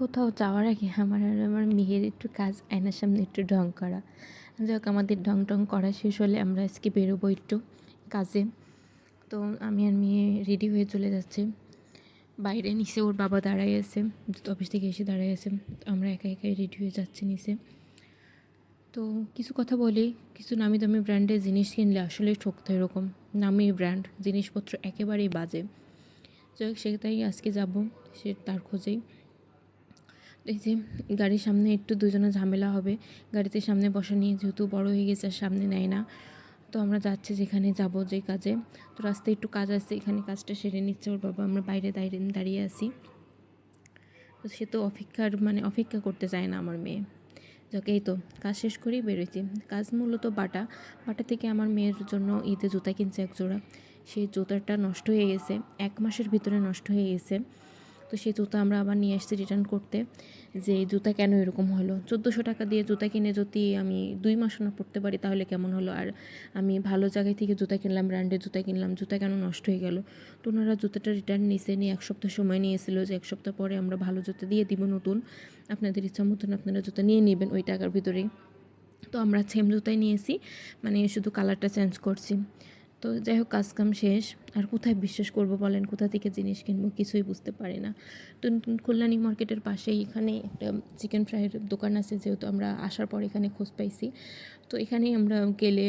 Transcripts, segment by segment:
কোথাও যাওয়ার আগে আমার আর আমার মেয়ের একটু কাজ, আয়নার সামনে একটু ঢং করা। যাক আমাদের ঢং টং করা শেষ হলে আমরা আজকে বেরোবো একটু কাজে। তো আমি আর মেয়ে রেডি হয়ে চলে যাচ্ছি। বাইরে নিচে ওর বাবা দাঁড়াই আছে অফিস থেকে এসে দাঁড়াই আছে। আমরা একা একাই রেডি হয়ে যাচ্ছি নিচে। তো কিছু কথা বলি, কিছু নামি দামি ব্র্যান্ডের জিনিস কিনলে আসলে ঠকতে এরকম নামি ব্র্যান্ড জিনিসপত্র একেবারেই বাজে। যাই হোক সে তাই আজকে যাব, সে তার খোঁজেই। এই যে গাড়ির সামনে একটু দুজনে ঝামেলা হবে, গাড়িতে সামনে বসা নিয়ে যেহেতু বড় হয়ে গেছে আর সামনে নেয় না, তো আমরা যাচ্ছি যেখানে যাব যে কাজে। তো রাস্তায় একটু কাজ আছে, এখানে কাজটা সেরে নিচ্ছে, ওর বাবা আমরা বাইরে দাঁড়িয়ে দাঁড়িয়ে আছি। তো সে তো অপেক্ষার মানে অপেক্ষা করতে চায় না আমার মেয়ে। যাকে, এই তো, কাজ শেষ করেই বেরোইছি। কাজ মূলত বাটা। বাটা থেকে আমার মেয়ের জন্য ঈদে জুতা কিনছে এক জোড়া। সেই জুতাটা নষ্ট হয়ে গেছে, এক মাসের ভিতরে নষ্ট হয়ে গেছে। তো সেই জুতা আমরা আবার নিয়ে এসেছি রিটার্ন করতে, যে জুতা কেন এরকম হলো? চোদ্দোশো টাকা দিয়ে জুতা কিনে যদি আমি দুই মাস না পড়তে পারি, তাহলে কেমন হলো? আর আমি ভালো জায়গায় থেকে জুতা কিনলাম ব্র্যান্ডের জুতা কিনলাম, জুতা কেন নষ্ট হয়ে গেল? তো ওনারা জুতাটা রিটার্ন নিছে নিয়ে এক সপ্তাহ সময় নিয়েছিল যে এক সপ্তাহ পরে আমরা ভালো জুতা দিয়ে দিব নতুন। আপনাদের ইচ্ছা মতন আপনারা জুতা নিয়ে নেবেন ওই টাকার ভিতরেই। তো আমরা সেম জুতাই নিয়েছি মানে শুধু কালারটা চেঞ্জ করছি। তো যাই হোক কাজকাম শেষ। আর কোথায় বিশ্বাস করব বলেন? কোথা থেকে জিনিস কিনবো? কিছুই বুঝতে পারি না। তো কল্যাণী মার্কেটের পাশেই এখানে একটা চিকেন ফ্রাইয়ের দোকান আছে, যেহেতু আমরা আসার পর এখানে খোঁজ পাইছি। তো এখানেই আমরা গেলে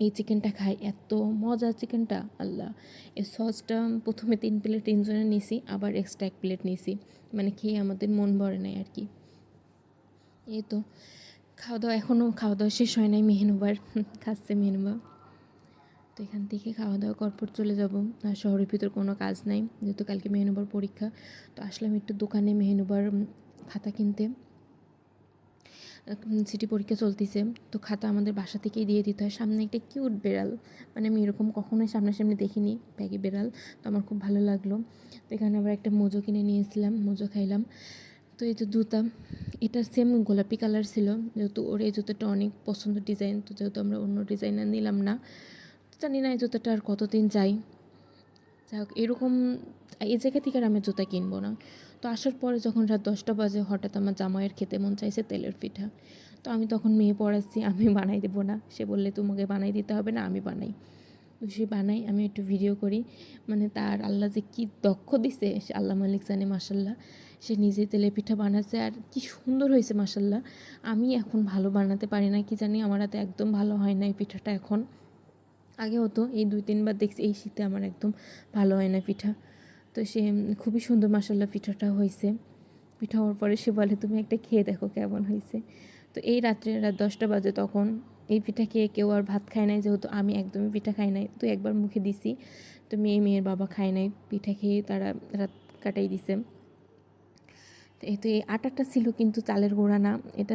এই চিকেনটা খাই। এত মজা চিকেনটা, আল্লাহ! এই সসটা প্রথমে তিন প্লেট তিনজনে নিছি, আবার এক্সট্রা এক প্লেট নিছি। মানে খেয়ে আমাদের মন ভরে নেয় আর কি। এই তো, খাওয়া দাওয়া এখনও খাওয়া দাওয়া শেষ হয় নাই মেহনুবার। খাচ্ছে মেহনুবা। তো এখান থেকে খাওয়া দাওয়া করপর চলে যাব। আর শহরের ভিতর কোনো কাজ নাই, যেহেতু কালকে মেহনুবার পরীক্ষা। তো আসলাম একটু দোকানে মেহনুবার খাতা কিনতে। সিটি পরীক্ষা চলতেছে। তো খাতা আমাদের বাসা থেকেই দিয়ে দিতে হয়। সামনে একটা কিউট বেড়াল। মানে আমি এরকম কখনোই সামনাসামনি দেখিনি প্যাকি বেড়াল। তো আমার খুব ভালো লাগল। তো এখানে আবার একটা মোজো কিনে নিয়েছিলাম মোজো খাইলাম। তো এই যে জুতা, এটা সেম গোলাপি কালার ছিল। যেহেতু ওর এই জুতোটা অনেক পছন্দ ডিজাইন তো যেহেতু আমরা অন্য ডিজাইনার নিলাম না জানি না এই জুতোটা আর কতদিন যাই। যাই হোক, এরকম এই জায়গা থেকে আর আমি জুতা কিনবো না। তো আসার পরে যখন রাত দশটা বাজে, হঠাৎ আমার জামাইয়ের খেতে মন চাইছে তেলের পিঠা। তো আমি তখন মেয়ে পড়াচ্ছি, আমি বানাই দেবো না। সে বললে, তোমাকে বানাই দিতে হবে না, আমি বানাই। তো সে বানাই, আমি একটু ভিডিও করি। মানে তার আল্লাহ যে কী দক্ষ দিছে, সে আল্লাহ মালিক জানে মাসাল্লাহ সে নিজে তেলে পিঠা বানাচ্ছে আর কি সুন্দর হয়েছে মাসাল্লাহ আমি এখন ভালো বানাতে পারি না, কি জানি? আমার হাতে একদম ভালো হয় না এই পিঠাটা এখন। আগে হতো, এই দুই তিনবার দেখছি, এই শীতে আমার একদম ভালো হয় না পিঠা। তো সে খুবই সুন্দর মাসাল্লাহ পিঠাটা হয়েছে। পিঠা হওয়ার পরে সে বলে, তুমি একটা খেয়ে দেখো কেমন হয়েছে। তো এই রাত্রে রাত দশটা বাজে তখন এই পিঠা খেয়ে কেউ আর ভাত খায় নাই, যেহেতু আমি একদমই পিঠা খাই নাই। তো একবার মুখে দিছি, তো মেয়ে মেয়ের বাবা খায় নাই। পিঠা খেয়ে তারা রাত কাটাই দিছে। তো এই আটাটা ছিল কিন্তু চালের গোড়া না, এটা